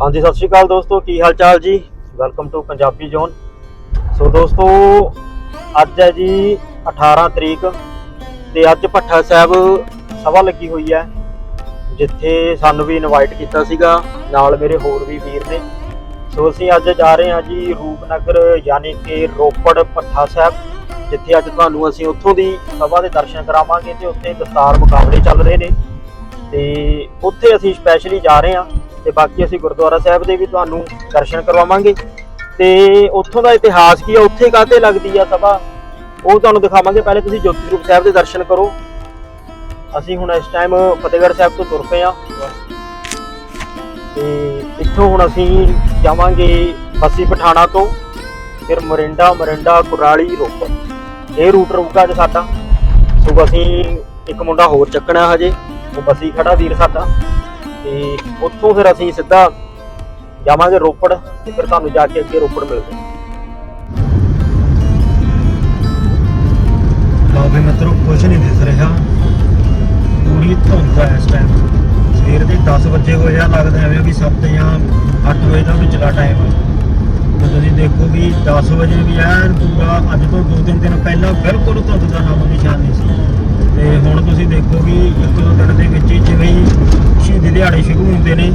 ਹਾਂਜੀ, ਸਤਿ ਸ਼੍ਰੀ ਅਕਾਲ ਦੋਸਤੋ, ਕੀ ਹਾਲ ਚਾਲ ਜੀ? Welcome to Punjabi zone so ਦੋਸਤੋ, ਅੱਜ ਹੈ ਜੀ 18 ਤਰੀਕ ਤੇ ਅੱਜ ਭੱਠਾ ਸਾਹਿਬ ਸਭਾ ਲੱਗੀ ਹੋਈ ਹੈ, ਜਿੱਥੇ ਸਾਨੂੰ ਵੀ ਇਨਵਾਈਟ ਕੀਤਾ ਸੀਗਾ, ਨਾਲ ਮੇਰੇ ਹੋਰ ਵੀ ਵੀਰ ਨੇ। ਸੋ ਅਸੀਂ ਅੱਜ ਜਾ ਰਹੇ ਹਾਂ ਜੀ ਰੂਪਨਗਰ, ਯਾਨੀ ਕਿ ਰੋਪੜ ਭੱਠਾ ਸਾਹਿਬ, ਜਿੱਥੇ ਅੱਜ ਤੁਹਾਨੂੰ ਅਸੀਂ ਉੱਥੋਂ ਦੀ ਸਭਾ ਦੇ ਦਰਸ਼ਨ ਕਰਾਵਾਂਗੇ ਤੇ ਉੱਥੇ ਦਸਤਾਰ ਮੁਕਾਬਲੇ ਚੱਲ ਰਹੇ ਨੇ। ਤੇ ਉੱਥੇ ਅਸੀਂ ਸਪੈਸ਼ਲੀ ਜਾ ਰਹੇ ਹਾਂ। ਤੇ ਬਾਕੀ ਅਸੀਂ ਗੁਰਦੁਆਰਾ ਸਾਹਿਬ ਦੇ ਵੀ ਤੁਹਾਨੂੰ ਦਰਸ਼ਨ ਕਰਵਾਵਾਂਗੇ। ਤੇ ਉੱਥੋਂ ਦਾ ਇਤਿਹਾਸ ਕੀ ਆ, ਉੱਥੇ ਕਾਹਤੇ ਲੱਗਦੀ ਆ ਸਭਾ? ਉਹ ਤੁਹਾਨੂੰ ਦਿਖਾਵਾਂਗੇ। ਪਹਿਲੇ ਤੁਸੀਂ ਜੋਤੀ ਸਰੂਪ ਸਾਹਿਬ ਦੇ ਦਰਸ਼ਨ ਕਰੋ। ਅਸੀਂ ਹੁਣ ਇਸ ਟਾਈਮ ਫਤਿਹਗੜ੍ਹ ਸਾਹਿਬ ਤੋਂ ਤੁਰ ਪਏ ਆ। ਤੇ ਇੱਥੋਂ ਹੁਣ ਅਸੀਂ ਜਾਵਾਂਗੇ ਬੱਸੀ ਪਠਾਣਾ ਤੋਂ। ਫਿਰ ਮਰਿੰਡਾ ਮਰਿੰਡਾ, ਕੁਰਾਲੀ, ਰੋਪੜ। ਇਹ ਰੂਟ ਰਹੂਗਾ ਅੱਜ ਸਾਡਾ। ਸੋ ਅਸੀਂ ਇੱਕ ਮੁੰਡਾ ਹੋਰ ਚੱਕਣਾ ਹਜੇ। ਉਹ ਬੱਸੀ ਖੜਾ ਵੀਰ ਸਾਡਾ। ਤੇ ਉੱਥੋਂ ਫਿਰ ਅਸੀਂ ਸਿੱਧਾ ਜਾਵਾਂਗੇ ਰੋਪੜ ਤੇ ਫਿਰ ਤੁਹਾਨੂੰ ਜਾ ਕੇ ਅੱਗੇ ਰੋਪੜ ਮਿਲਦੇ ਲਓ ਵੀ ਮਿੱਤਰੋ ਕੁਝ ਨਹੀਂ ਦਿਸ ਰਿਹਾ। ਪੂਰੀ ਧੁੰਦ ਹੈ ਇਸ ਟਾਈਮ ਸਵੇਰ ਦੇ 10 ਵਜੇ ਹੋਏ ਆ, ਲੱਗਦਾ ਐਵੇਂ ਵੀ 7 ਜਾਂ 8 ਵਜੇ ਦਾ ਵਿਚਲਾ ਟਾਈਮ ਤੇ ਤੁਸੀਂ ਦੇਖੋ ਵੀ 10 ਵਜੇ ਵੀ ਐਨ ਪੂਰਾ ਅੱਜ ਤੋਂ 2-3 ਦਿਨ ਪਹਿਲਾਂ ਬਿਲਕੁਲ ਧੁੰਦ ਦਾ ਨਾਮ ਨਿਸ਼ਾਨ ਨਹੀਂ ਸੀ। ਤੇ ਹੁਣ ਤੁਸੀਂ ਦੇਖੋ ਵੀ ਇੱਕ ਦੋ ਵਿੱਚ ਜਿਵੇਂ ਹੀ ਸ਼ਹੀਦੀ ਦਿਹਾੜੇ ਸ਼ੁਰੂ ਹੁੰਦੇ ਨੇ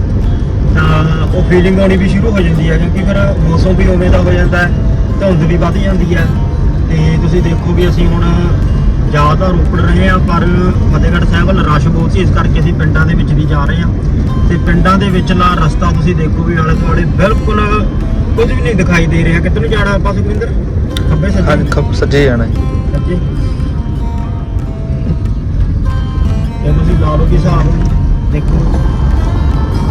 ਤਾਂ ਉਹ ਫੀਲਿੰਗ ਆਉਣੀ ਵੀ ਸ਼ੁਰੂ ਹੋ ਜਾਂਦੀ ਹੈ ਕਿਉਂਕਿ ਫਿਰ ਮੌਸਮ ਵੀ ਉਵੇਂ ਦਾ ਹੋ ਜਾਂਦਾ ਹੈ ਧੁੰਦ ਵੀ ਵੱਧ ਜਾਂਦੀ ਹੈ। ਤੇ ਤੁਸੀਂ ਦੇਖੋ ਵੀ ਅਸੀਂ ਹੁਣ ਜ਼ਿਆਦਾ ਰੋਪੜ ਰਹੇ ਆ ਪਰ ਫਤਿਹਗੜ੍ਹ ਸਾਹਿਬ ਵੱਲ ਰਸ਼ ਬਹੁਤ ਸੀ ਇਸ ਕਰਕੇ ਅਸੀਂ ਪਿੰਡਾਂ ਦੇ ਵਿੱਚ ਦੀ ਜਾ ਰਹੇ ਆ ਤੇ ਪਿੰਡਾਂ ਦੇ ਵਿਚਲਾ ਰਸਤਾ ਤੁਸੀਂ ਦੇਖੋ ਵੀ ਆਲੇ ਦੁਆਲੇ ਬਿਲਕੁਲ ਕੁਝ ਵੀ ਨਹੀਂ ਦਿਖਾਈ ਦੇ ਰਿਹਾ। ਕਿੱਧਰ ਨੂੰ ਜਾਣਾ ਆਪਾਂ ਸੁਖਵਿੰਦਰ? ਖੱਬੇ ਸੱਜੇ। ਖੱਬ ਸੱਜੇ ਜਾਣਾ ਸੱਜੇ। ਲਾ ਲਓ ਵੀ ਹਿਸਾਬ? ਦੇਖੋ,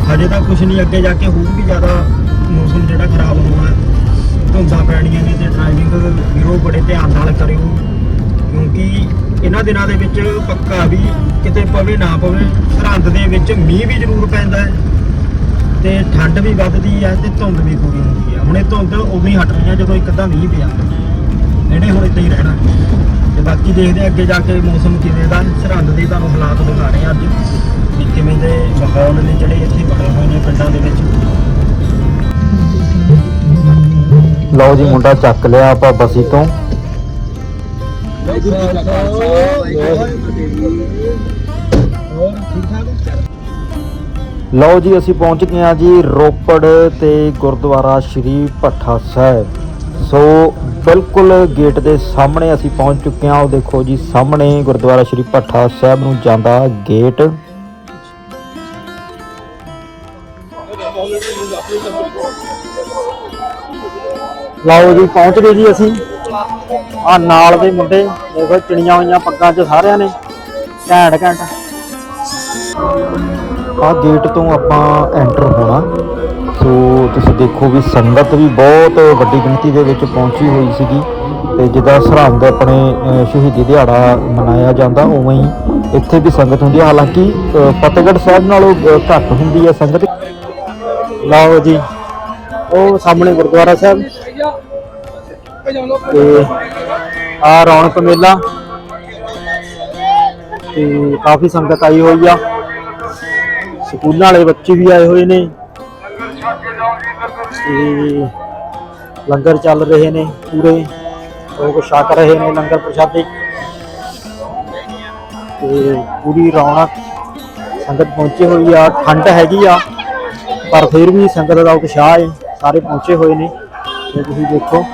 ਹਜੇ ਤਾਂ ਕੁਝ ਨਹੀਂ, ਅੱਗੇ ਜਾ ਕੇ ਹੋਰ ਵੀ ਜ਼ਿਆਦਾ ਮੌਸਮ ਜਿਹੜਾ ਖਰਾਬ ਹੋਣਾ ਧੁੰਦਾਂ ਪੈਣੀਆਂ ਨੇ ਤੇ ਡਰਾਈਵਿੰਗ ਵੀਰੋ ਬੜੇ ਧਿਆਨ ਨਾਲ ਕਰਿਓ। ਕਿਉਂਕਿ ਇਹਨਾਂ ਦਿਨਾਂ ਦੇ ਵਿੱਚ ਪੱਕਾ ਵੀ ਕਿਤੇ ਪਵੇ ਨਾ ਪਵੇ, ਸਰਹੰਦ ਦੇ ਵਿੱਚ ਮੀਂਹ ਵੀ ਜ਼ਰੂਰ ਪੈਂਦਾ ਹੈ ਤੇ ਠੰਡ ਵੀ ਵੱਧਦੀ ਹੈ ਤੇ ਧੁੰਦ ਵੀ ਪੂਰੀ ਹੁੰਦੀ ਹੈ। ਹੁਣ ਇਹ ਧੁੰਦ ਉਦੋਂ ਹੀ ਹਟ ਰਹੀ ਹੈ ਜਦੋਂ ਇੱਕ ਅੱਧਾ ਮੀਂਹ ਪਿਆ। ਇਹਨੇ ਹੁਣ ਇੱਦਾਂ ਹੀ ਰਹਿਣਾ। ਬਾਕੀ ਦੇਖਦੇ ਹਾਂ ਅੱਗੇ ਜਾ ਕੇ ਮੌਸਮ ਕਿਵੇਂ ਦਾ। ਸਰਹੰਦ ਦੇ ਤੁਹਾਨੂੰ ਹਾਲਾਤ ਦਿਖਾ ਰਹੇ ਹਾਂ ਅੱਜ ਕਿਵੇਂ ਦੇ ਮਾਹੌਲ ਨੇ ਜਿਹੜੇ ਇੱਥੇ ਬਣੇ ਹੋਏ ਨੇ ਪਿੰਡਾਂ ਦੇ ਵਿੱਚ। ਲਓ ਜੀ ਮੁੰਡਾ ਚੱਕ ਲਿਆ ਆਪਾਂ ਬਸੀ ਤੋਂ। ਲਓ ਜੀ ਅਸੀਂ ਪਹੁੰਚ ਗਏ ਹਾਂ ਜੀ ਰੋਪੜ ਤੇ ਗੁਰਦੁਆਰਾ ਸ਼੍ਰੀ ਭੱਠਾ ਸਾਹਿਬ। ਸੋ ਬਿਲਕੁਲ ਗੇਟ ਦੇ ਸਾਹਮਣੇ ਅਸੀਂ ਪਹੁੰਚ ਚੁੱਕੇ ਹਾਂ। ਉਹ ਦੇਖੋ ਜੀ, ਸਾਹਮਣੇ ਗੁਰਦੁਆਰਾ ਸ਼੍ਰੀ ਭੱਠਾ ਸਾਹਿਬ ਨੂੰ ਜਾਂਦਾ ਗੇਟ। ਲਓ ਜੀ, ਪਹੁੰਚ ਗਏ ਜੀ ਅਸੀਂ। ਆ ਨਾਲ ਦੇ ਮੁੰਡੇ, ਦੇਖੋ ਚਿਣੀਆਂ ਹੋਈਆਂ ਪੱਗਾਂ 'ਚ ਸਾਰਿਆਂ ਨੇ। ਘੈਂਟ ਘੈਂਟ ਆ ਗੇਟ ਤੋਂ ਆਪਾਂ ਐਂਟਰ ਹੋਣਾ। ਸੋ ਤੁਸੀਂ ਦੇਖੋ ਵੀ ਸੰਗਤ ਵੀ ਬਹੁਤ ਵੱਡੀ ਗਿਣਤੀ ਦੇ ਵਿੱਚ ਪਹੁੰਚੀ ਹੋਈ ਸੀਗੀ ਤੇ ਜਿੱਦਾਂ ਸਰਹੰਦ ਆਪਣੇ ਸ਼ਹੀਦੀ ਦਿਹਾੜਾ ਮਨਾਇਆ ਜਾਂਦਾ, ਉਵੇਂ ਹੀ ਇੱਥੇ ਵੀ ਸੰਗਤ ਹੁੰਦੀ ਹੈ। ਹਾਲਾਂਕਿ ਫਤਿਹਗੜ੍ਹ ਸਾਹਿਬ ਨਾਲੋਂ ਘੱਟ ਹੁੰਦੀ ਹੈ ਸੰਗਤ। ਲਓ ਜੀ, ਉਹ ਸਾਹਮਣੇ ਗੁਰਦੁਆਰਾ ਸਾਹਿਬ ਤੇ ਆ ਰੌਣਕ ਮੇਲਾ ਤੇ ਕਾਫੀ ਸੰਗਤ ਆਈ ਹੋਈ ਆ। ਸਕੂਲਾਂ ਵਾਲੇ ਬੱਚੇ ਵੀ ਆਏ ਹੋਏ ਨੇ। ਤੇ ਲੰਗਰ ਚੱਲ ਰਹੇ ਨੇ ਪੂਰੇ, ਲੋਕ ਛਕ ਰਹੇ ਨੇ ਲੰਗਰ ਪ੍ਰਸ਼ਾਦੇ। ਤੇ ਪੂਰੀ ਰੌਣਕ ਸੰਗਤ ਪਹੁੰਚੀ ਹੋਈ ਆ ਠੰਡ ਹੈਗੀ ਆ, ਪਰ ਫਿਰ ਵੀ ਸੰਗਤ ਦਾ ਉਤਸ਼ਾਹ ਹੈ, ਸਾਰੇ ਪਹੁੰਚੇ ਹੋਏ ਨੇ। ਤੇ ਤੁਸੀਂ ਦੇਖੋ।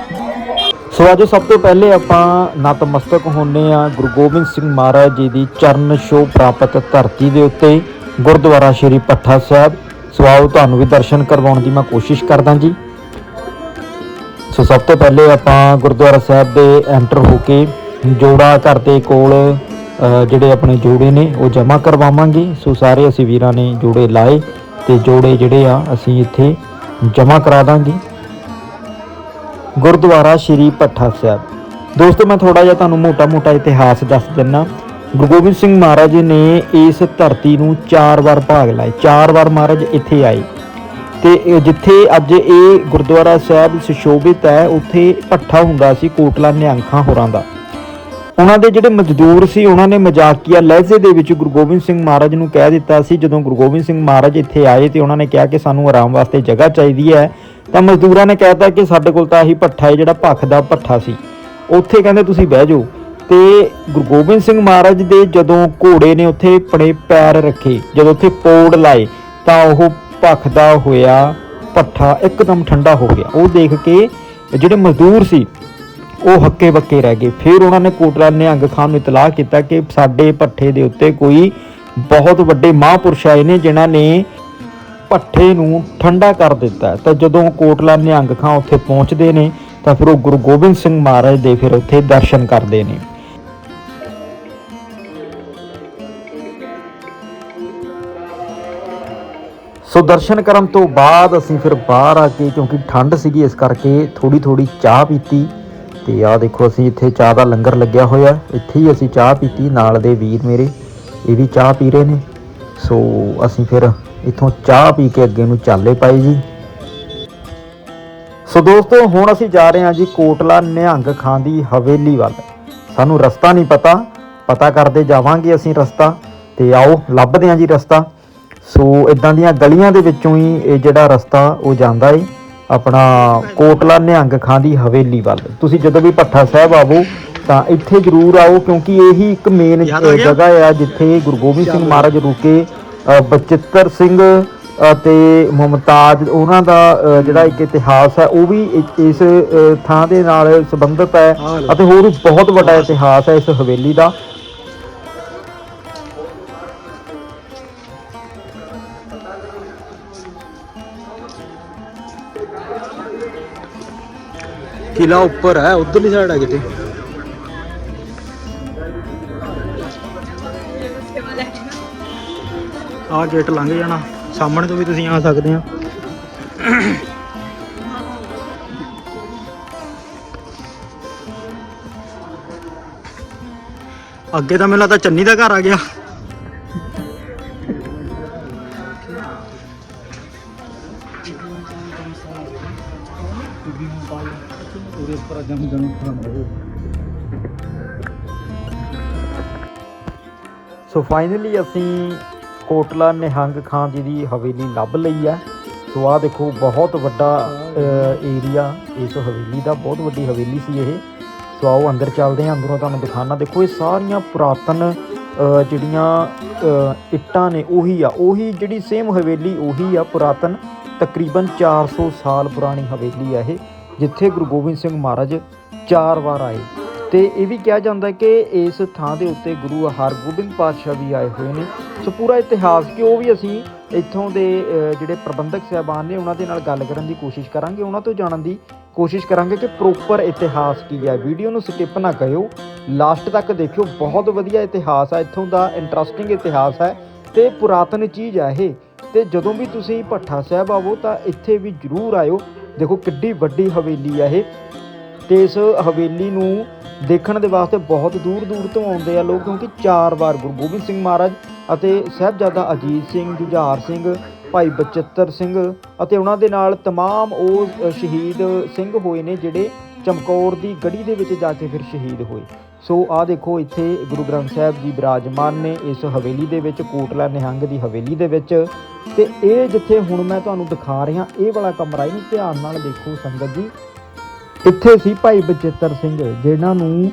ਸੋ ਅੱਜ ਸਭ ਤੋਂ ਪਹਿਲੇ ਆਪਾਂ ਨਤਮਸਤਕ ਹੁੰਨੇ ਆ ਗੁਰੂ ਗੋਬਿੰਦ ਸਿੰਘ ਮਹਾਰਾਜ ਜੀ ਦੀ ਚਰਨ ਛੋਹ ਪ੍ਰਾਪਤ ਧਰਤੀ ਦੇ ਉੱਤੇ, ਗੁਰਦੁਆਰਾ ਸ਼੍ਰੀ ਪੱਠਾ ਸਾਹਿਬ। ਸੋ ਆਓ ਤੁਹਾਨੂੰ ਵੀ ਦਰਸ਼ਨ ਕਰਵਾਉਣ ਦੀ ਮੈਂ ਕੋਸ਼ਿਸ਼ ਕਰਦਾ ਜੀ। ਸੋ ਸਭ ਤੋਂ ਪਹਿਲੇ ਆਪਾਂ ਗੁਰਦੁਆਰਾ ਸਾਹਿਬ ਦੇ ਐਂਟਰ ਹੋ ਕੇ ਜੋੜਾ ਘਰ ਦੇ ਕੋਲ ਜਿਹੜੇ ਆਪਣੇ ਜੋੜੇ ਨੇ, ਉਹ ਜਮ੍ਹਾਂ ਕਰਵਾਵਾਂਗੇ। ਸੋ ਸਾਰੇ ਅਸੀਂ ਵੀਰਾਂ ਨੇ ਜੋੜੇ ਲਾਏ ਤੇ ਜੋੜੇ ਜਿਹੜੇ ਆ, ਅਸੀਂ ਇੱਥੇ ਜਮ੍ਹਾਂ ਕਰਾ ਦਾਂਗੇ। ਗੁਰਦੁਆਰਾ ਸ਼੍ਰੀ ਭੱਠਾ ਸਾਹਿਬ। ਦੋਸਤੋ, ਮੈਂ ਥੋੜਾ ਜਿਹਾ ਤੁਹਾਨੂੰ ਮੋਟਾ-ਮੋਟਾ ਇਤਿਹਾਸ ਦੱਸ ਦਿੰਨਾ। ਗੁਰੂ ਗੋਬਿੰਦ ਸਿੰਘ ਮਹਾਰਾਜ ਨੇ ਇਸ ਧਰਤੀ ਨੂੰ ਚਾਰ ਵਾਰ ਭਾਗ ਲਾਏ। ਚਾਰ ਵਾਰ ਮਹਾਰਾਜ ਇੱਥੇ ਆਏ। ਤੇ ਜਿੱਥੇ ਅੱਜ ਇਹ ਗੁਰਦੁਆਰਾ ਸਾਹਿਬ ਸੁਸ਼ੋਭਿਤ ਹੈ, ਉੱਥੇ ਭੱਠਾ ਹੁੰਦਾ ਸੀ, ਕੋਟਲਾ ਨਿਹੰਖਾਂ ਹੋਰਾਂ ਦਾ। ਉਹਨਾਂ ਦੇ ਜਿਹੜੇ ਮਜ਼ਦੂਰ ਸੀ, ਉਹਨਾਂ ਨੇ ਮਜ਼ਾਕੀਆ ਲਹਿਜ਼ੇ ਦੇ ਵਿੱਚ ਗੁਰੂ ਗੋਬਿੰਦ ਸਿੰਘ ਮਹਾਰਾਜ ਨੂੰ ਕਹਿ ਦਿੱਤਾ ਸੀ। ਜਦੋਂ ਗੁਰੂ ਗੋਬਿੰਦ ਸਿੰਘ ਮਹਾਰਾਜ ਇੱਥੇ ਆਏ ਤੇ ਉਹਨਾਂ ਨੇ ਕਿਹਾ ਕਿ ਸਾਨੂੰ ਆਰਾਮ ਵਾਸਤੇ ਜਗ੍ਹਾ ਚਾਹੀਦੀ ਹੈ, ਤਾਂ ਮਜ਼ਦੂਰਾਂ ਨੇ ਕਹਿਤਾ ਕਿ ਸਾਡੇ ਕੋਲ ਤਾਂ ਇਹੀ ਭੱਠਾ ਹੈ, ਜਿਹੜਾ ਭੱਖ ਦਾ ਭੱਠਾ ਸੀ। ਉੱਥੇ ਕਹਿੰਦੇ, ਤੁਸੀਂ ਬਹਿ ਜਾਓ। ਤੇ ਗੁਰੂ ਗੋਬਿੰਦ ਸਿੰਘ ਮਹਾਰਾਜ ਦੇ ਜਦੋਂ ਘੋੜੇ ਨੇ ਉੱਥੇ ਆਪਣੇ ਪੈਰ ਰੱਖੇ, ਜਦੋਂ ਉੱਥੇ ਪੌੜ ਲਾਏ, ਤਾਂ ਉਹ ਭਖਦਾ ਹੋਇਆ ਭੱਠਾ ਇੱਕਦਮ ਠੰਡਾ ਹੋ ਗਿਆ। ਉਹ ਦੇਖ ਕੇ ਜਿਹੜੇ ਮਜ਼ਦੂਰ ਸੀ, ਉਹ ਹੱਕੇ ਬੱਕੇ ਰਹਿ ਗਏ। ਫਿਰ ਉਹਨਾਂ ਨੇ ਕੋਟਲਾ ਨਿਹੰਗ ਖਾਨ ਨੂੰ ਇਤਲਾਹ ਕੀਤਾ ਕਿ ਸਾਡੇ ਪੱਠੇ ਦੇ ਉੱਤੇ ਕੋਈ ਬਹੁਤ ਵੱਡੇ ਮਹਾਂਪੁਰਸ਼ ਆਏ ਨੇ, ਜਿਨ੍ਹਾਂ ਨੇ ਪੱਠੇ ਨੂੰ ਠੰਡਾ ਕਰ ਦਿੱਤਾ। ਤਾਂ ਜਦੋਂ ਕੋਟਲਾ ਨਿਹੰਗ ਖਾਂ ਉੱਥੇ ਪਹੁੰਚਦੇ ਨੇ, ਤਾਂ ਫਿਰ ਉਹ ਗੁਰੂ ਗੋਬਿੰਦ ਸਿੰਘ ਮਹਾਰਾਜ ਦੇ ਫਿਰ ਉੱਥੇ ਦਰਸ਼ਨ ਕਰਦੇ ਨੇ। ਸੋ ਦਰਸ਼ਨ ਕਰਨ ਤੋਂ ਬਾਅਦ ਅਸੀਂ ਫਿਰ ਬਾਹਰ ਆ ਕੇ, ਕਿਉਂਕਿ ਠੰਡ ਸੀਗੀ, ਇਸ ਕਰਕੇ ਥੋੜੀ ਥੋੜੀ ਚਾਹ ਪੀਤੀ। ਤੇ ਆਹ ਦੇਖੋ, ਅਸੀਂ ਇੱਥੇ ਚਾਹ ਦਾ ਲੰਗਰ ਲੱਗਿਆ ਹੋਇਆ। ਇੱਥੇ ਹੀ ਅਸੀਂ ਚਾਹ ਪੀਤੀ, ਨਾਲ ਦੇ ਵੀਰ ਮੇਰੇ, ਇਹ ਵੀ ਚਾਹ ਪੀ ਰਹੇ ਨੇ। ਸੋ ਅਸੀਂ ਫਿਰ ਇੱਥੋਂ ਚਾਹ ਪੀ ਕੇ ਅੱਗੇ ਨੂੰ ਚਾਲੇ ਪਾਈ ਜੀ। ਸੋ ਦੋਸਤੋ, ਹੁਣ ਅਸੀਂ ਜਾ ਰਹੇ ਹਾਂ ਜੀ ਕੋਟਲਾ ਨਿਹੰਗ ਖਾਂ ਦੀ ਹਵੇਲੀ ਵੱਲ। ਸਾਨੂੰ ਰਸਤਾ ਨਹੀਂ ਪਤਾ। ਪਤਾ ਕਰਦੇ ਜਾਵਾਂਗੇ ਅਸੀਂ ਰਸਤਾ। ਤੇ ਆਓ, ਲੱਭਦੇ ਹਾਂ ਜੀ ਰਸਤਾ। ਸੋ ਇਦਾਂ ਦੀਆਂ ਗਲੀਆਂ ਦੇ ਵਿੱਚੋਂ ਹੀ ਇਹ ਜਿਹੜਾ ਰਸਤਾ ਉਹ ਜਾਂਦਾ ਏ। ਆਪਣਾ ਕੋਟਲਾ ਨਿਹੰਗ ਖਾਂ ਦੀ ਹਵੇਲੀ ਵੱਲ। ਤੁਸੀਂ ਜਦੋਂ ਵੀ ਭੱਠਾ ਸਾਹਿਬ ਆਵੋ ਤਾਂ ਇੱਥੇ ਜ਼ਰੂਰ ਆਓ ਕਿਉਂਕਿ ਇਹੀ ਇੱਕ ਮੇਨ? ਜਗ੍ਹਾ ਆ ਜਿੱਥੇ ਗੁਰੂ ਗੋਬਿੰਦ ਸਿੰਘ ਮਹਾਰਾਜ ਰੁਕੇ ਬਚਿੱਤਰ ਸਿੰਘ ਅਤੇ ਮੁਮਤਾਜ ਉਹਨਾਂ ਦਾ ਜਿਹੜਾ ਇੱਕ ਇਤਿਹਾਸ ਹੈ ਉਹ ਵੀ ਇਸ ਥਾਂ ਦੇ ਨਾਲ ਸੰਬੰਧਿਤ ਹੈ। ਅਤੇ ਹੋਰ ਵੀ ਬਹੁਤ ਵੱਡਾ ਇਤਿਹਾਸ ਹੈ ਇਸ ਹਵੇਲੀ ਦਾ। ਕਿਲਾ ਉੱਪਰ ਹੈ, ਉਧਰਲੀ ਸਾਈਡ ਹੈ ਕਿਤੇ। ਆਹ ਗੇਟ ਲੰਘ ਜਾਣਾ। ਸਾਹਮਣੇ ਤੋਂ ਵੀ ਤੁਸੀਂ ਆ ਸਕਦੇ ਆ ਅੱਗੇ ਤਾਂ ਮੈਨੂੰ ਲੱਗਦਾ ਚੰਨੀ ਦਾ ਘਰ ਆ ਗਿਆ। ਸੋ ਫਾਈਨਲੀ ਅਸੀਂ ਕੋਟਲਾ ਨਿਹੰਗ ਖਾਨ ਜੀ ਦੀ ਹਵੇਲੀ ਲੱਭ ਲਈ ਹੈ ਸੋ ਆਹ ਦੇਖੋ, ਬਹੁਤ ਵੱਡਾ ਏਰੀਆ ਇਸ ਹਵੇਲੀ ਦਾ, ਬਹੁਤ ਵੱਡੀ ਹਵੇਲੀ ਸੀ ਇਹ। ਸੋ ਆਓ ਅੰਦਰ ਚੱਲਦੇ ਹਾਂ, ਅੰਦਰੋਂ ਤੁਹਾਨੂੰ ਦਿਖਾਣਾ। ਦੇਖੋ, ਇਹ ਸਾਰੀਆਂ ਪੁਰਾਤਨ ਜਿਹੜੀਆਂ ਇੱਟਾਂ ਨੇ, ਉਹੀ ਆ। ਉਹੀ ਜਿਹੜੀ ਸੇਮ ਹਵੇਲੀ, ਉਹੀ ਆ ਪੁਰਾਤਨ। ਤਕਰੀਬਨ 400 ਸਾਲ ਪੁਰਾਣੀ ਹਵੇਲੀ ਹੈ ਇਹ, ਜਿੱਥੇ ਗੁਰੂ ਗੋਬਿੰਦ ਸਿੰਘ ਮਹਾਰਾਜ ਚਾਰ ਵਾਰ ਆਏ। ਤੇ ਇਹ ਵੀ ਕਿਹਾ ਜਾਂਦਾ ਕਿ ਇਸ ਥਾਂ ਦੇ ਉੱਤੇ ਗੁਰੂ ਹਰਗੋਬਿੰਦ ਪਾਤਸ਼ਾਹ ਵੀ ਆਏ ਹੋਏ ਨੇ। ਸੋ ਪੂਰਾ ਇਤਿਹਾਸ ਕਿ ਉਹ ਵੀ ਅਸੀਂ ਇੱਥੋਂ ਦੇ ਜਿਹੜੇ ਪ੍ਰਬੰਧਕ ਸਹਿਬਾਨ ਨੇ, ਉਹਨਾਂ ਦੇ ਨਾਲ ਗੱਲ ਕਰਨ ਦੀ ਕੋਸ਼ਿਸ਼ ਕਰਾਂਗੇ। ਉਹਨਾਂ ਤੋਂ ਜਾਣਨ ਦੀ ਕੋਸ਼ਿਸ਼ ਕਰਾਂਗੇ ਕਿ ਪ੍ਰੋਪਰ ਇਤਿਹਾਸ ਕੀ ਹੈ ਵੀਡੀਓ ਨੂੰ ਸਕਿਪ ਨਾ ਕਰਿਓ। ਲਾਸਟ ਤੱਕ ਦੇਖਿਓ। ਬਹੁਤ ਵਧੀਆ ਇਤਿਹਾਸ ਹੈ ਇੱਥੋਂ ਦਾ ਇੰਟਰਸਟਿੰਗ ਇਤਿਹਾਸ ਹੈ ਤੇ ਪੁਰਾਤਨ ਚੀਜ਼ ਹੈ ਇਹ। ਤੇ ਜਦੋਂ ਵੀ ਤੁਸੀਂ ਭੱਠਾ ਸਾਹਿਬ ਆਵੋ ਤਾਂ ਇੱਥੇ ਵੀ ਜ਼ਰੂਰ ਆਇਓ ਦੇਖੋ ਕਿੱਡੀ ਵੱਡੀ ਹਵੇਲੀ ਹੈ ਇਹ ਤੇ ਇਸ ਹਵੇਲੀ ਨੂੰ ਦੇਖਣ ਦੇ ਵਾਸਤੇ ਬਹੁਤ ਦੂਰ ਦੂਰ ਤੋਂ ਆਉਂਦੇ ਆ ਲੋਕ ਕਿਉਂਕਿ ਚਾਰ ਵਾਰ ਗੁਰੂ ਗੋਬਿੰਦ ਸਿੰਘ ਮਹਾਰਾਜ ਅਤੇ ਸਾਹਿਬਜ਼ਾਦਾ ਅਜੀਤ ਸਿੰਘ ਜੁਝਾਰ ਸਿੰਘ ਭਾਈ ਬਚਿੱਤਰ ਸਿੰਘ ਅਤੇ ਉਹਨਾਂ ਦੇ ਨਾਲ तमाम ਉਹ ਅ, ਸ਼ਹੀਦ ਸਿੰਘ ਹੋਏ ਨੇ ਜਿਹੜੇ ਚਮਕੌਰ ਦੀ ਗੜੀ ਦੇ ਵਿੱਚ ਜਾ ਕੇ ਫਿਰ ਸ਼ਹੀਦ ਹੋਏ ਸੋ ਆਹ ਦੇਖੋ ਇੱਥੇ ਗੁਰੂ ਗ੍ਰੰਥ ਸਾਹਿਬ ਜੀ ਬਿਰਾਜਮਾਨ ਨੇ ਇਸ ਹਵੇਲੀ ਦੇ ਵਿੱਚ ਕੋਟਲਾ ਨਿਹੰਗ ਦੀ ਹਵੇਲੀ ਦੇ ਵਿੱਚ। ਤੇ ਇਹ ਜਿੱਥੇ ਹੁਣ ਮੈਂ ਤੁਹਾਨੂੰ ਦਿਖਾ ਰਿਹਾ ਇਹ ਵਾਲਾ ਕਮਰਾ ਇਹਨੂੰ ਧਿਆਨ ਨਾਲ ਦੇਖੋ ਸੰਗਤ ਜੀ। ਇੱਥੇ ਸੀ ਭਾਈ ਬਚਿੱਤਰ ਸਿੰਘ ਜਿਨ੍ਹਾਂ ਨੂੰ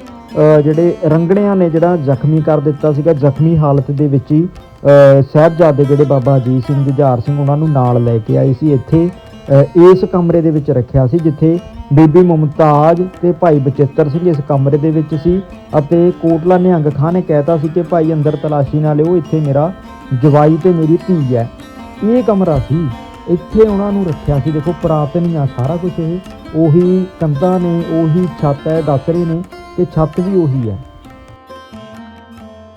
ਜਿਹੜੇ ਰੰਗੜਿਆਂ ਨੇ ਜਿਹੜਾ ਜ਼ਖਮੀ ਕਰ ਦਿੱਤਾ ਸੀਗਾ ਜ਼ਖਮੀ ਹਾਲਤ ਦੇ ਵਿੱਚ ਹੀ ਅਹ, ਸਾਹਿਬਜ਼ਾਦੇ ਜਿਹੜੇ ਬਾਬਾ ਅਜੀਤ ਸਿੰਘ ਜੁਝਾਰ ਸਿੰਘ ਉਹਨਾਂ ਨੂੰ ਨਾਲ ਲੈ ਕੇ ਆਏ ਸੀ ਇੱਥੇ। ਇਸ ਕਮਰੇ ਦੇ ਵਿੱਚ ਰੱਖਿਆ ਸੀ, ਜਿੱਥੇ ਬੀਬੀ ਮੁਮਤਾਜ ਤੇ ਭਾਈ ਬਚਿੱਤਰ ਸਿੰਘ ਇਸ ਕਮਰੇ ਦੇ ਵਿੱਚ ਸੀ ਅਤੇ ਕੋਟਲਾ ਨਿਹੰਗ ਖਾਨ ਨੇ ਕਹਿਤਾ ਸੀ ਕਿ ਭਾਈ ਅੰਦਰ ਤਲਾਸ਼ੀ ਨਾ ਲਿਓ, ਇੱਥੇ ਮੇਰਾ ਜਵਾਈ ਤੇ ਮੇਰੀ ਧੀ ਹੈ। ਇਹ ਕਮਰਾ ਸੀ, ਇੱਥੇ ਉਹਨਾਂ ਨੂੰ ਰੱਖਿਆ ਸੀ। ਦੇਖੋ, ਪੁਰਾਤਨ ਹੀ ਆ ਸਾਰਾ ਕੁਝ ਇਹ, ਉਹੀ ਕੰਧਾਂ ਨੇ, ਉਹੀ ਛੱਤ ਹੈ, ਦੱਸ ਰਹੇ ਨੇ ਕਿ ਛੱਤ ਵੀ ਉਹੀ ਹੈ।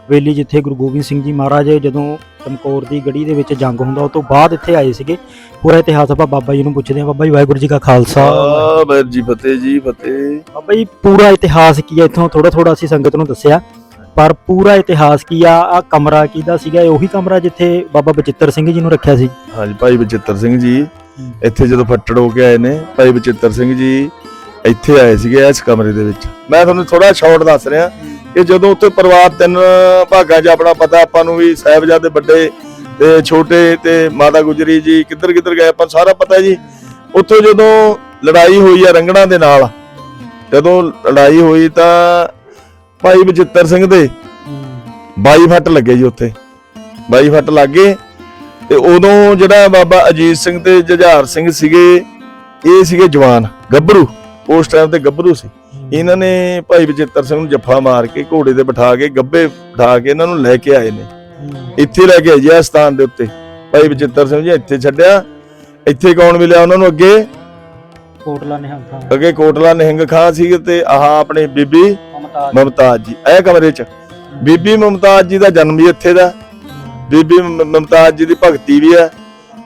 ਹਵੇਲੀ ਜਿੱਥੇ ਗੁਰੂ ਗੋਬਿੰਦ ਸਿੰਘ ਜੀ ਮਹਾਰਾਜ ਜਦੋਂ ਚਮਕੌਰ ਦੀ ਗੜੀ ਦੇ ਵਿੱਚ ਜੰਗ ਹੁੰਦਾ ਉਹ ਤੋਂ ਬਾਅਦ ਇੱਥੇ ਆਏ ਸੀਗੇ। ਪੂਰਾ ਇਤਿਹਾਸ ਆਪਾਂ ਬਾਬਾ ਜੀ ਨੂੰ ਪੁੱਛਦੇ ਹਾਂ। ਬਾਬਾ ਜੀ ਵਾਹਿਗੁਰੂ ਜੀ ਕਾ ਖਾਲਸਾ। ਆ ਬੈਰ ਜੀ ਫਤਿਹ ਜੀ ਫਤਿਹ। ਬਾਬਾ ਜੀ ਪੂਰਾ ਇਤਿਹਾਸ ਕੀ ਹੈ ਇੱਥੋਂ ਥੋੜਾ ਥੋੜਾ ਅਸੀਂ ਸੰਗਤ ਨੂੰ ਦੱਸਿਆ। ਪਰ ਪੂਰਾ ਇਤਿਹਾਸ ਕੀ ਆ? ਆ ਕਮਰਾ ਕਿਹਦਾ ਸੀਗਾ? ਇਹ ਉਹੀ ਕਮਰਾ ਜਿੱਥੇ ਬਾਬਾ ਬਚਿੱਤਰ ਸਿੰਘ ਜੀ ਨੂੰ ਰੱਖਿਆ ਸੀ। ਹਾਂਜੀ ਭਾਈ ਬਚਿੱਤਰ ਸਿੰਘ ਜੀ। ਇੱਥੇ ਜਦੋਂ ਫੱਟੜ ਹੋ ਕੇ ਆਏ ਨੇ ਭਾਈ ਬਚਿੱਤਰ ਸਿੰਘ ਜੀ ਇੱਥੇ ਆਏ ਸੀਗੇ ਇਸ ਕਮਰੇ ਦੇ ਵਿੱਚ। ਮੈਂ ਤੁਹਾਨੂੰ ਥੋੜਾ ਸ਼ਾਰਟ ਦੱਸ ਰਿਹਾ। ਕਿ ਜਦੋਂ ਉੱਥੇ ਪਰਿਵਾਰ ਤਿੰਨ ਭਾਗਾਂ 'ਚ ਆਪਣਾ ਪਤਾ, ਆਪਾਂ ਨੂੰ ਵੀ ਸਾਹਿਬਜ਼ਾਦੇ ਵੱਡੇ ਤੇ ਛੋਟੇ ਤੇ ਮਾਤਾ ਗੁਜਰੀ ਜੀ ਕਿੱਧਰ ਕਿੱਧਰ ਗਏ, ਆਪਾਂ ਨੂੰ ਸਾਰਾ ਪਤਾ ਜੀ। ਉੱਥੋਂ ਜਦੋਂ ਲੜਾਈ ਹੋਈ ਆ ਰੰਗਣਾ ਦੇ ਨਾਲ, ਜਦੋਂ ਲੜਾਈ ਹੋਈ ਤਾਂ ਭਾਈ ਬਚਿੱਤਰ ਸਿੰਘ ਦੇ 22 ਫੱਟ ਲੱਗੇ ਜੀ ਉੱਥੇ। 22 ਫੱਟ ਲੱਗੇ ਤੇ ਉਦੋਂ ਜਿਹੜਾ ਬਾਬਾ ਅਜੀਤ ਸਿੰਘ ਤੇ ਜੁਝਾਰ ਸਿੰਘ ਸੀਗੇ, ਇਹ ਸੀਗੇ ਜਵਾਨ, ਗੱਭਰੂ। ਉਸ ਟਾਈਮ ਤੇ ਗੱਭਰੂ ਸੀ। ਇਹਨਾਂ ਨੇ ਭਾਈ ਬਚਿੱਤਰ ਸਿੰਘ ਨੂੰ ਜੱਫਾ ਮਾਰ ਕੇ ਘੋੜੇ ਤੇ ਬਿਠਾ ਕੇ ਗੱਭੇ ਬਿਠਾ ਕੇ ਇਹਨਾਂ ਨੂੰ ਲੈ ਕੇ ਆਏ ਨੇ। ਇੱਥੇ ਲੈ ਕੇ ਆਏ ਜੀ ਸਥਾਨ ਦੇ ਉੱਤੇ। ਭਾਈ ਬਚਿੱਤਰ ਸਿੰਘ ਜੀ ਇੱਥੇ ਛੱਡਿਆ। ਇੱਥੇ ਕੌਣ ਮਿਲਿਆ ਉਹਨਾਂ ਨੂੰ ਅੱਗੇ? ਕੋਟਲਾ ਨਿਹੰਗ ਖਾਂ। ਅੱਗੇ ਕੋਟਲਾ ਨਿਹੰਗ ਖਾਂ ਸੀ ਤੇ ਆਹ ਆਪਣੀ ਬੀਬੀ ਮਮਤਾਜ। ਜੀ। ਇਹ ਕਮਰੇ 'ਚ। ਬੀਬੀ ਮਮਤਾਜ ਜੀ ਦਾ ਜਨਮ ਵੀ ਇੱਥੇ ਦਾ। ਬੀਬੀ ਮਮਤਾਜ ਜੀ ਦੀ ਭਗਤੀ ਵੀ ਹੈ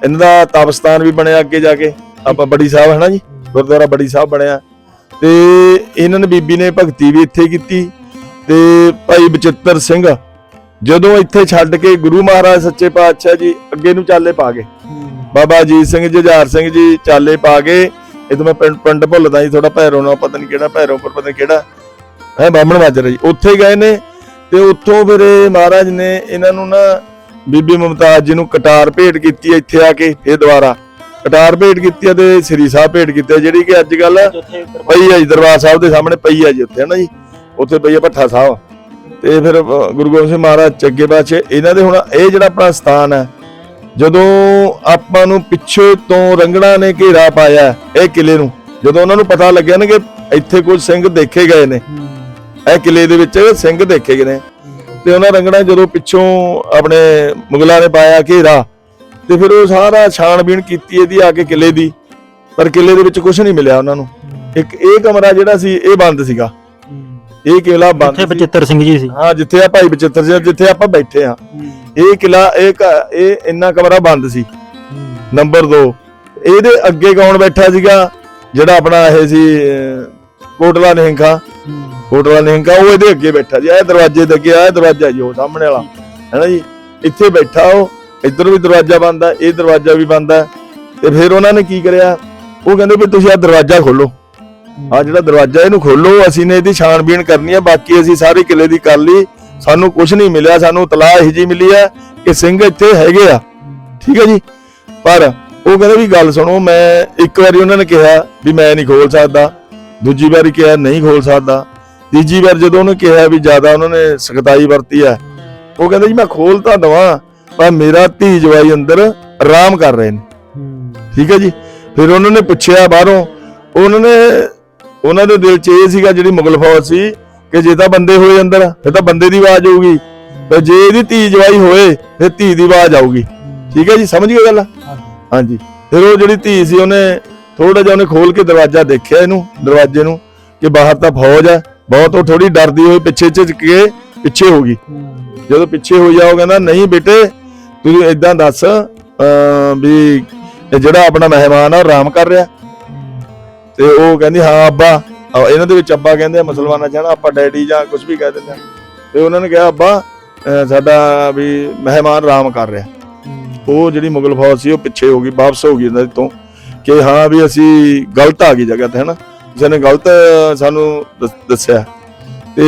ਇਹਨਾਂ ਦਾ ਤਪਸਥਾਨ ਵੀ ਬਣਿਆ ਅੱਗੇ ਜਾ ਕੇ। ਆਪਾਂ ਬੜੀ ਸਾਹਿਬ ਹੈ ਨਾ ਜੀ? ਗੁਰਦੁਆਰਾ ਬੜੀ ਸਾਹਿਬ ਬਣਿਆ। ਤੇ ਇਹਨਾਂ ਨੇ ਬੀਬੀ ਨੇ ਭਗਤੀ ਵੀ ਇੱਥੇ ਕੀਤੀ ਤੇ ਭਾਈ ਬਚਿੱਤਰ ਸਿੰਘ ਜਦੋਂ ਇੱਥੇ ਛੱਡ ਕੇ ਗੁਰੂ ਮਹਾਰਾਜ ਸੱਚੇ ਪਾਤਸ਼ਾਹ ਜੀ ਅੱਗੇ ਨੂੰ ਚਾਲੇ ਪਾ ਗਏ। ਬਾਬਾ ਅਜੀਤ ਸਿੰਘ ਜੁਝਾਰ ਸਿੰਘ ਜੀ ਚਾਲੇ ਪਾ ਗਏ ਇਹ ਤਾਂ ਮੈਂ ਪਿੰਡ ਪਿੰਡ ਭੁੱਲਦਾ ਜੀ ਥੋੜਾ ਭੈਰੋਂ ਨਾ ਪਤਾ ਨਹੀਂ ਕਿਹੜਾ ਭੈਰੋਂ ਪਰ ਪਤਾ ਨਹੀਂ ਕਿਹੜਾ। ਹੈ, ਬਾਹਮਣ ਮਾਜਰਾ ਜੀ। ਉੱਥੇ ਗਏ ਨੇ ਤੇ ਉੱਥੋਂ ਫਿਰ ਮਹਾਰਾਜ ਨੇ ਇਹਨਾਂ ਨੂੰ ਨਾ ਬੀਬੀ ਮਮਤਾਜ ਜੀ ਨੂੰ ਕਟਾਰ ਭੇਟ ਕੀਤੀ ਇੱਥੇ ਆ ਕੇ ਫਿਰ ਦੁਬਾਰਾ ਕਟਾਰ ਭੇਟ ਕੀਤੀ ਹੈ ਤੇ ਸ੍ਰੀ ਸਾਹਿਬ ਭੇਟ ਕੀਤੀ ਹੈ ਜਿਹੜੀ ਕਿ ਅੱਜ ਕੱਲ ਪਈ ਹੈ ਜੀ ਦਰਬਾਰ ਸਾਹਿਬ ਦੇ ਸਾਹਮਣੇ ਪਈ ਹੈ ਜੀ ਉੱਥੇ ਹੈ ਨਾ ਜੀ? ਉੱਥੇ ਪਈ ਹੈ ਭੱਠਾ ਸਾਹਿਬ। ਤੇ ਫਿਰ ਗੁਰੂ ਗੋਬਿੰਦ ਸਿੰਘ ਮਹਾਰਾਜ ਚੱਗੇ ਪਾਛੇ ਇਹਨਾਂ ਦੇ ਹੁਣ ਇਹ ਜਿਹੜਾ ਆਪਣਾ ਸਥਾਨ ਹੈ ਜਦੋਂ ਆਪਾਂ ਨੂੰ ਪਿੱਛੇ ਤੋਂ ਰੰਗੜਾ ਨੇ ਘੇਰਾ ਪਾਇਆ ਇਹ ਕਿਲੇ ਨੂੰ ਜਦੋਂ ਉਹਨਾਂ ਨੂੰ ਪਤਾ ਲੱਗਿਆ ਨਾ ਕਿ ਇੱਥੇ ਕੁਝ ਸਿੰਘ ਦੇਖੇ ਗਏ ਨੇ ਇਹ ਕਿਲੇ ਦੇ ਵਿੱਚ ਸਿੰਘ ਦੇਖੇ ਗਏ ਨੇ। ਤੇ ਉਹਨਾਂ ਰੰਗੜਾ ਜਦੋਂ ਪਿੱਛੋਂ ਆਪਣੇ ਮੁਗਲਾਂ ਨੇ ਪਾਇਆ ਘੇਰਾ ਤੇ ਫਿਰ ਉਹ ਸਾਰਾ ਛਾਣਬੀਣ ਕੀਤੀ ਇਹਦੀ ਆ ਕੇ ਕਿਲੇ ਦੀ ਪਰ ਕਿਲੇ ਦੇ ਵਿੱਚ ਕੁਝ ਨਹੀਂ ਮਿਲਿਆ ਉਹਨਾਂ ਨੂੰ। ਇੱਕ ਇਹ ਕਮਰਾ ਜਿਹੜਾ ਸੀ ਇਹ ਬੰਦ ਸੀਗਾ। ਇਹ ਕਿਲਾ ਬੰਦ ਸੀ। ਬਚਿੱਤਰ ਸਿੰਘ ਜੀ ਸੀ। ਹਾਂ ਜਿੱਥੇ ਆ ਭਾਈ ਬਚਿੱਤਰ ਸਿੰਘ ਜਿੱਥੇ ਆਪਾਂ ਬੈਠੇ ਆ ਇਹ ਕਿਲਾ ਇਹ ਇਹ ਇੰਨਾ ਕਮਰਾ ਬੰਦ ਸੀ। ਨੰਬਰ 2 ਇਹਦੇ ਅੱਗੇ ਕੌਣ ਬੈਠਾ ਸੀਗਾ? ਜਿਹੜਾ ਆਪਣਾ ਇਹ ਸੀ ਕੋਟਲਾ ਨਿਹੰਗਾ। ਕੋਟਲਾ ਨਿਹੰਗਾ ਉਹ ਇਹਦੇ ਅੱਗੇ ਬੈਠਾ ਜੀ ਇਹ ਦਰਵਾਜ਼ੇ ਦੇ ਅੱਗੇ ਆ ਇਹ ਦਰਵਾਜ਼ਾ ਜੀ ਉਹ ਸਾਹਮਣੇ ਵਾਲਾ। ਹੈਨਾ ਜੀ? ਇੱਥੇ ਬੈਠਾ ਉਹ। ਇੱਧਰ ਵੀ ਦਰਵਾਜ਼ਾ ਬੰਦ ਆ, ਇਹ ਦਰਵਾਜ਼ਾ ਵੀ ਬੰਦ ਆ। ਤੇ ਫਿਰ ਉਹਨਾਂ ਨੇ ਕੀ ਕਰਿਆ? ਉਹ ਕਹਿੰਦੇ ਵੀ ਤੁਸੀਂ ਆ ਦਰਵਾਜ਼ਾ ਖੋਲੋ। ਆ ਜਿਹੜਾ ਦਰਵਾਜ਼ਾ ਇਹਨੂੰ ਖੋਲੋ, ਅਸੀਂ ਨੇ ਇਹਦੀ ਛਾਣਬੀਣ ਕਰਨੀ ਹੈ ਬਾਕੀ ਅਸੀਂ ਸਾਰੇ ਕਿਲੇ ਦੀ ਕਰ ਲਈ। ਸਾਨੂੰ ਕੁਝ ਨਹੀਂ ਮਿਲਿਆ, ਸਾਨੂੰ ਤਲਾਹ ਇਹੀ ਜੀ ਮਿਲੀ ਹੈ ਕਿ ਸਿੰਘ ਇੱਥੇ ਹੈਗੇ ਆ। ਠੀਕ ਹੈ ਜੀ? ਪਰ ਉਹ ਕਹਿੰਦੇ ਵੀ ਗੱਲ ਸੁਣੋ, ਮੈਂ ਇੱਕ ਵਾਰੀ ਉਹਨਾਂ ਨੇ ਕਿਹਾ ਵੀ ਮੈਂ ਨਹੀਂ ਖੋਲ ਸਕਦਾ। ਦੂਜੀ ਵਾਰੀ ਕਿਹਾ ਨਹੀਂ ਖੋਲ ਸਕਦਾ। ਤੀਜੀ ਵਾਰ ਜਦੋਂ ਉਹਨੇ ਕਿਹਾ ਵੀ ਜ਼ਿਆਦਾ ਉਹਨਾਂ ਨੇ ਸਖਤਾਈ ਵਰਤੀ ਹੈ ਉਹ ਕਹਿੰਦੇ ਜੀ ਮੈਂ ਖੋਲ ਤਾਂ ਦਵਾਂ ਪਰ ਮੇਰਾ ਧੀ ਜਵਾਈ ਅੰਦਰ ਆਰਾਮ ਕਰ ਰਹੇ ਨੇ। ਠੀਕ ਹੈ ਜੀ? ਫਿਰ ਉਹਨਾਂ ਨੇ ਪੁੱਛਿਆ ਬਾਹਰੋਂ ਉਹਨਾਂ ਨੇ ਉਹਨਾਂ ਦੇ ਦਿਲ 'ਚ ਇਹ ਸੀਗਾ ਜਿਹੜੀ ਮੁਗਲ ਫੌਜ ਸੀ ਕਿ ਜੇ ਤਾਂ ਬੰਦੇ ਹੋਏ ਅੰਦਰ ਫਿਰ ਤਾਂ ਬੰਦੇ ਦੀ ਆਵਾਜ਼ ਆਊਗੀ। ਤੇ ਜੇ ਇਹਦੀ ਧੀ ਜਵਾਈ ਹੋਏ ਫਿਰ ਧੀ ਦੀ ਆਵਾਜ਼ ਆਊਗੀ। ਠੀਕ ਹੈ ਜੀ? ਸਮਝ ਗਏ ਗੱਲ? ਹਾਂਜੀ। ਫਿਰ ਉਹ ਜਿਹੜੀ ਧੀ ਸੀ ਉਹਨੇ ਥੋੜਾ ਜਿਹਾ ਉਹਨੇ ਖੋਲ ਕੇ ਦਰਵਾਜ਼ਾ ਦੇਖਿਆ ਇਹਨੂੰ ਦਰਵਾਜ਼ੇ ਨੂੰ ਕਿ ਬਾਹਰ ਤਾਂ ਫੌਜ ਹੈ ਬਹੁਤ ਉਹ ਥੋੜੀ ਡਰਦੀ ਹੋਈ ਪਿੱਛੇ ਝਿਜਕ ਕੇ ਪਿੱਛੇ ਹੋ ਗਈ। ਜਦੋਂ ਪਿੱਛੇ ਹੋ ਜਾ ਉਹ ਕਹਿੰਦਾ ਨਹੀਂ ਬੇਟੇ ਤੂੰ ਇਦਾਂ ਦੱਸ ਵੀ ਜਿਹੜਾ ਆਪਣਾ ਮਹਿਮਾਨ ਆ ਆਰਾਮ ਕਰ ਰਿਹਾ। ਤੇ ਉਹ ਕਹਿੰਦੀ, ਹਾਂ, ਅੱਬਾ। ਇਹਨਾਂ ਦੇ ਵਿੱਚ ਅੱਬਾ ਕਹਿੰਦੇ ਆ, ਮੁਸਲਮਾਨਾਂ ਜਾਣਾ ਆਪਾਂ ਡੈਡੀ ਜਾਂ ਕੁਝ ਵੀ ਕਹਿ ਦਿੰਦੇ ਆ। ਤੇ ਉਹਨਾਂ ਨੇ ਕਿਹਾ, ਅੱਬਾ ਸਾਡਾ ਵੀ ਮਹਿਮਾਨ ਆਰਾਮ ਕਰ ਰਿਹਾ। ਉਹ ਜਿਹੜੀ ਮੁਗਲ ਫੌਜ ਸੀ, ਉਹ ਪਿੱਛੇ ਹੋ ਗਈ, ਵਾਪਸ ਹੋ ਗਈ ਇਹਨਾਂ ਦੀ ਤੋਂ ਕਿ, ਹਾਂ, ਵੀ ਅਸੀਂ ਗਲਤ ਆ ਗਈ ਜਗ੍ਹਾ ਤੇ ਹਨਾ। ਕਿਸੇ ਨੇ ਗਲਤ ਸਾਨੂੰ ਦੱਸਿਆ। ਤੇ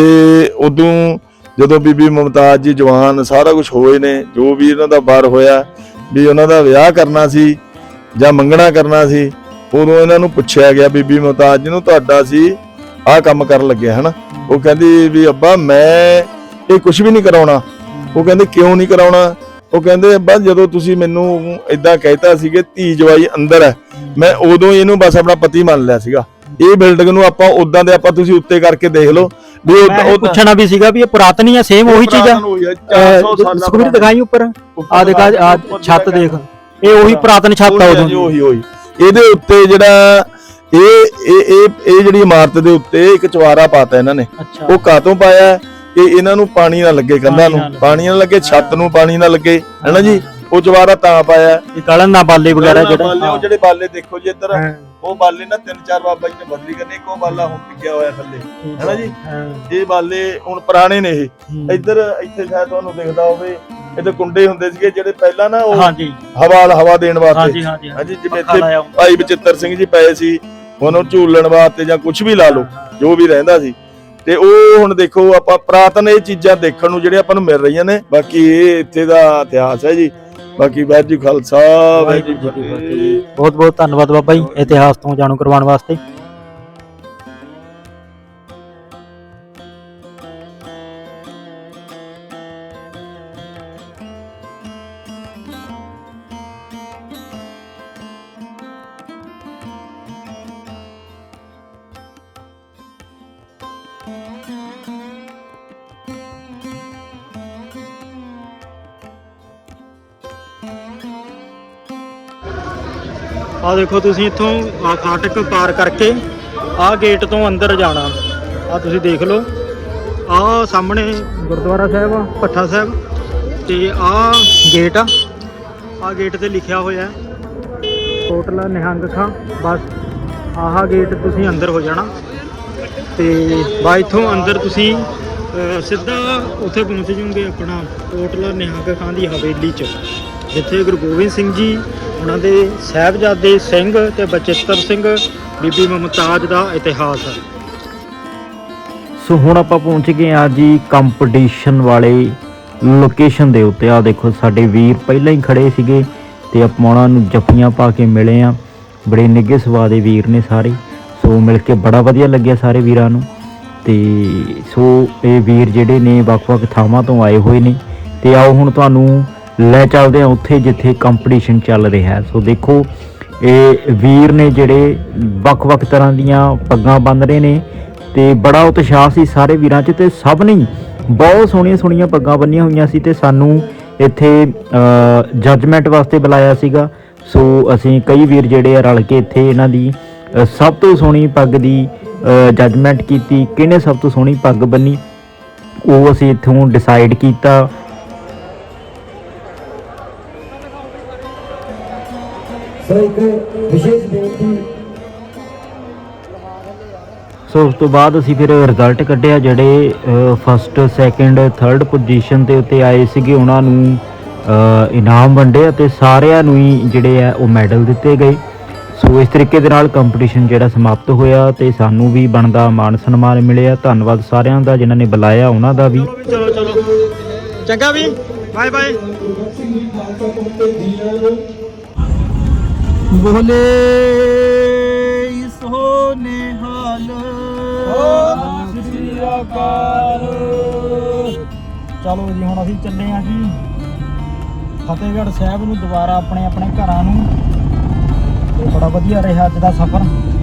ਉਦੋਂ ਜਦੋਂ ਬੀਬੀ ਮੁਮਤਾਜ ਜੀ ਜਵਾਨ ਸਾਰਾ ਕੁਝ ਹੋਏ ਨੇ, ਜੋ ਵੀ ਇਹਨਾਂ ਦਾ ਬਾਰ ਹੋਇਆ, ਵੀ ਉਹਨਾਂ ਦਾ ਵਿਆਹ ਕਰਨਾ ਸੀ ਜਾਂ ਮੰਗਣਾ ਕਰਨਾ ਸੀ, ਉਦੋਂ ਇਹਨਾਂ ਨੂੰ ਪੁੱਛਿਆ ਗਿਆ ਬੀਬੀ ਮੁਮਤਾਜ ਜੀ ਨੂੰ, ਤੁਹਾਡਾ ਸੀ, ਆਹ ਕੰਮ ਕਰਨ ਲੱਗਿਆ ਹਨਾ? ਉਹ ਕਹਿੰਦੀ ਵੀ ਅੱਬਾ ਮੈਂ ਇਹ ਕੁਝ ਵੀ ਨਹੀਂ ਕਰਾਉਣਾ। ਉਹ ਕਹਿੰਦੇ ਕਿਉਂ ਨਹੀਂ ਕਰਾਉਣਾ? ਉਹ ਕਹਿੰਦੇ ਅੱਬਾ ਜਦੋਂ ਤੁਸੀਂ ਮੈਨੂੰ ਇਦਾਂ ਕਹਿਤਾ ਸੀ ਕਿ ਧੀ ਜਵਾਈ ਅੰਦਰ ਹੈ, ਮੈਂ ਉਦੋਂ ਹੀ ਇਹਨੂੰ ਬਸ ਆਪਣਾ ਪਤੀ ਮੰਨ ਲਿਆ ਸੀਗਾ। ਇਹ ਬਿਲਡਿੰਗ ਨੂੰ ਆਪਾਂ ਉਦਾਂ ਦੇ ਆਪਾਂ ਤੁਸੀਂ ਉੱਤੇ ਕਰਕੇ ਦੇਖ ਲਓ ਵੀ ਉਹ ਪੁੱਛਣਾ ਵੀ ਸੀਗਾ ਵੀ ਇਹ ਪੁਰਾਤਨੀ ਆ ਸੇਮ ਉਹੀ ਚੀਜ਼ ਆ? ਸੁਖਬੀਰ ਦਿਖਾਈ ਉੱਪਰ? ਆ ਦੇਖ ਆ ਛੱਤ ਦੇਖ। ਇਹ ਉਹੀ ਪੁਰਾਤਨ ਛੱਤ ਆ ਉਦੋਂ। ਉਹੀ ਉਹੀ। ਇਹਦੇ ਉੱਤੇ ਜਿਹੜਾ ਇਹ ਇਹ ਇਹ ਇਹ ਜਿਹੜੀ ਇਮਾਰਤ ਦੇ ਉੱਤੇ ਇੱਕ ਚਵਾਰਾ ਪਾਤਾ ਇਹਨਾਂ ਨੇ। ਉਹ ਕਾਤੋਂ ਪਾਇਆ? ਹੈ? ਕਿ ਇਹਨਾਂ ਨੂੰ ਪਾਣੀ ਨਾ ਲੱਗੇ ਕੰਧਾਂ ਨਾ। ਪਾਣੀ ਨਾ ਲੱਗੇ। ਛੱਤ ਨੂੰ ਪਾਣੀ ਨਾ ਲੱਗੇ। ਹੈਨਾ ਜੀ? ਉਹ ਚਵਾਰਾ ਤਾਂ ਪਾਇਆ। ਇਹ ਗਲਨ ਨਾ ਬਾਲੇ ਵਗੈਰਾ ਬਾਲੇ, ਜਿਹੜਾ ਉਹ ਜਿਹੜੇ ਬਾਲੇ ਦੇਖੋ ਜੀ ਇੱਧਰ। ਉਹ ਬਾਲੇ ਨਾ ਤਿੰਨ ਚਾਰ ਬਾਬਾ ਜੀ ਨੇ ਬਦਲੀ ਕਰਨੇ ਇੱਕੋ ਬਾਲਾ ਹੁਣ ਟਿਕਿਆ ਹੋਇਆ ਥੱਲੇ। ਹੈਨਾ ਜੀ। ਇਹ ਬਾਲੇ ਹੁਣ ਪੁਰਾਣੇ ਨੇ ਇਹ। ਇੱਧਰ ਇੱਥੇ ਸ਼ਾਇਦ ਤੁਹਾਨੂੰ ਦਿਖਦਾ ਹੋਵੇ ਇੱਥੇ ਕੁੰਡੇ ਹੁੰਦੇ ਸੀਗੇ ਜਿਹੜੇ ਪਹਿਲਾਂ ਨਾ ਉਹ ਹਾਂਜੀ। ਹਵਾ ਹਵਾ ਦੇਣ ਵਾਸਤੇ। ਹਾਂਜੀ ਹਾਂਜੀ ਹਾਂਜੀ। ਜਿਵੇਂ ਇੱਥੇ। ਭਾਈ ਬਚਿੱਤਰ ਸਿੰਘ ਜੀ ਪਏ ਸੀ ਉਹਨੂੰ ਝੂਲਣ ਵਾਸਤੇ ਜਾਂ ਕੁਝ ਵੀ ਲਾ ਲਓ ਜੋ ਵੀ ਰਹਿੰਦਾ ਸੀ। ਤੇ ਉਹ ਹੁਣ ਦੇਖੋ ਆਪਾਂ ਪ੍ਰਾਤਨ ਇਹ ਚੀਜ਼ਾਂ ਦੇਖਣ ਨੂੰ ਜਿਹੜੇ ਆਪਾਂ ਨੂੰ ਮਿਲ ਰਹੀਆਂ ਨੇ। ਬਾਕੀ ਇਹ ਇੱਥੇ ਦਾ ਇਤਿਹਾਸ ਹੈ ਜੀ। ਬਾਕੀ ਵਾਹਿਗੁਰੂ ਜੀ ਖਾਲਸਾ ਵਾਹਿਗੁਰੂ ਜੀ ਕੀ ਫਤਿਹ। ਬਹੁਤ ਬਹੁਤ ਧੰਨਵਾਦ ਬਾਬਾ ਜੀ ਇਤਿਹਾਸ ਤੋਂ ਜਾਣੂ ਕਰਵਾਉਣ ਵਾਸਤੇ। ਦੇਖੋ ਤੁਸੀਂ ਇੱਥੋਂ ਆ ਫਾਟਕ ਪਾਰ ਕਰਕੇ ਆ ਗੇਟ ਤੋਂ ਅੰਦਰ ਜਾਣਾ। ਆ ਤੁਸੀਂ ਦੇਖ ਲਓ। ਆ ਸਾਹਮਣੇ ਗੁਰਦੁਆਰਾ ਸਾਹਿਬ ਆ, ਭੱਠਾ ਸਾਹਿਬ ਤੇ ਆ ਗੇਟ ਆ। ਆ ਗੇਟ ਤੇ ਲਿਖਿਆ ਹੋਇਆ ਹੋਟਲ ਨਿਹੰਗ ਖਾਂ। ਬਸ ਆਹ ਗੇਟ ਤੁਸੀਂ ਅੰਦਰ ਹੋ ਜਾਣਾ। ਤੇ ਬਾ ਇੱਥੋਂ ਅੰਦਰ ਤੁਸੀਂ ਸਿੱਧਾ ਉੱਥੇ ਪਹੁੰਚ ਜੂਗੇ ਆਪਣਾ ਹੋਟਲ ਨਿਹੰਗ ਖਾਂ ਦੀ ਹਵੇਲੀ 'ਚ। ਜਿੱਥੇ ਗੁਰੂ ਗੋਬਿੰਦ ਸਿੰਘ ਜੀ, ਉਹਨਾਂ ਦੇ ਸਾਹਿਬਜ਼ਾਦੇ ਸਿੰਘ ਤੇ ਬਚਿੱਤਰ ਸਿੰਘ, ਬੀਬੀ ਮਮਤਾਜ ਦਾ ਇਤਿਹਾਸ ਹੈ। ਸੋ ਹੁਣ ਆਪਾਂ ਪਹੁੰਚ ਗਏ ਆ ਜੀ ਕੰਪੀਟੀਸ਼ਨ ਵਾਲੇ ਲੋਕੇਸ਼ਨ ਦੇ ਉੱਤੇ। ਆ ਦੇਖੋ, ਸਾਡੇ ਵੀਰ ਪਹਿਲਾਂ ਹੀ ਖੜੇ ਸੀਗੇ ਤੇ ਆਪਾਂ ਉਹਨਾਂ ਨੂੰ ਜੱਫੀਆਂ ਪਾ ਕੇ ਮਿਲੇ ਆ ਬੜੇ ਨਿੱਘੇ ਸੁਭਾਅ ਦੇ ਵੀਰ ਨੇ ਸਾਰੇ। ਸੋ ਮਿਲ ਕੇ ਬੜਾ ਵਧੀਆ ਲੱਗਿਆ ਸਾਰੇ ਵੀਰਾਂ ਨੂੰ। ਤੇ ਸੋ ਇਹ ਵੀਰ ਜਿਹੜੇ ਨੇ ਵੱਖ-ਵੱਖ ਥਾਵਾਂ ਤੋਂ ਆਏ ਹੋਏ ਨੇ। ਤੇ ਆਓ ਹੁਣ ਤੁਹਾਨੂੰ ਲੈ ਚੱਲਦੇ ਆ ਉੱਥੇ ਜਿੱਥੇ ਕੰਪੀਟੀਸ਼ਨ ਚੱਲ ਰਿਹਾ। ਹੈ ਸੋ ਦੇਖੋ, ਇਹ ਵੀਰ ਨੇ ਜਿਹੜੇ ਵੱਖ-ਵੱਖ ਤਰ੍ਹਾਂ ਦੀਆਂ ਪੱਗਾਂ ਬੰਨ ਰਹੇ ਨੇ ਤੇ ਬੜਾ ਉਤਸ਼ਾਹ ਸੀ ਸਾਰੇ ਵੀਰਾਂ 'ਚ ਤੇ ਸਭ ਨੇ ਬਹੁਤ ਸੋਹਣੀਆਂ ਸੋਹਣੀਆਂ ਪੱਗਾਂ ਬੰਨੀਆਂ ਹੋਈਆਂ ਸੀ ਤੇ ਸਾਨੂੰ ਇੱਥੇ ਜੱਜਮੈਂਟ ਵਾਸਤੇ ਬੁਲਾਇਆ ਸੀਗਾ। ਸੋ ਅਸੀਂ ਕਈ ਵੀਰ ਜਿਹੜੇ ਆ ਰਲ ਕੇ ਇੱਥੇ ਇਹਨਾਂ ਦੀ ਸਭ ਤੋਂ ਸੋਹਣੀ ਪੱਗ ਦੀ ਜੱਜਮੈਂਟ ਕੀਤੀ, ਕਿਹਨੇ ਸਭ ਤੋਂ ਸੋਹਣੀ ਪੱਗ ਬੰਨੀ। ਉਹ ਅਸੀਂ ਇੱਥੋਂ ਡਿਸਾਈਡ ਕੀਤਾ। ਸੋ ਇੱਕ ਵਿਸ਼ੇਸ਼ ਬੇਨਤੀ। ਸੋ ਉਸ ਤੋਂ ਬਾਅਦ ਅਸੀਂ ਫਿਰ ਰਿਜ਼ਲਟ ਕੱਢਿਆ ਜਿਹੜੇ ਫਸਟ ਸੈਕੰਡ ਥਰਡ ਪੋਜੀਸ਼ਨ ਤੇ ਉੱਤੇ ਆਏ ਸੀਗੇ ਉਹਨਾਂ ਨੂੰ ਇਨਾਮ ਵੰਡੇ ਅਤੇ ਸਾਰਿਆਂ ਨੂੰ ਹੀ ਜਿਹੜੇ ਆ ਉਹ ਮੈਡਲ ਦਿੱਤੇ ਗਏ। ਸੋ ਇਸ ਤਰੀਕੇ ਦੇ ਨਾਲ ਕੰਪੀਟੀਸ਼ਨ ਜਿਹੜਾ ਸਮਾਪਤ ਹੋਇਆ ਤੇ ਸਾਨੂੰ ਵੀ ਬਣਦਾ ਮਾਣ ਸਨਮਾਨ ਮਿਲਿਆ। ਧੰਨਵਾਦ ਸਾਰਿਆਂ ਦਾ ਜਿਨ੍ਹਾਂ ਨੇ ਬੁਲਾਇਆ ਉਹਨਾਂ ਦਾ ਵੀ। ਚਲੋ ਚਲੋ। ਚੰਗਾ ਵੀ। Bye bye. ਬੋਲੇ ਸ੍ਰੀ ਅਕਾਲ। ਚਲੋ ਜੀ ਹੁਣ ਅਸੀਂ ਚੱਲੇ ਆਂ ਜੀ। ਫਤਿਹਗੜ੍ਹ ਸਾਹਿਬ ਨੂੰ ਦੁਬਾਰਾ ਆਪਣੇ ਆਪਣੇ ਘਰਾਂ ਨੂੰ। ਤੇ ਬੜਾ ਵਧੀਆ ਰਿਹਾ ਅੱਜ ਦਾ ਸਫ਼ਰ।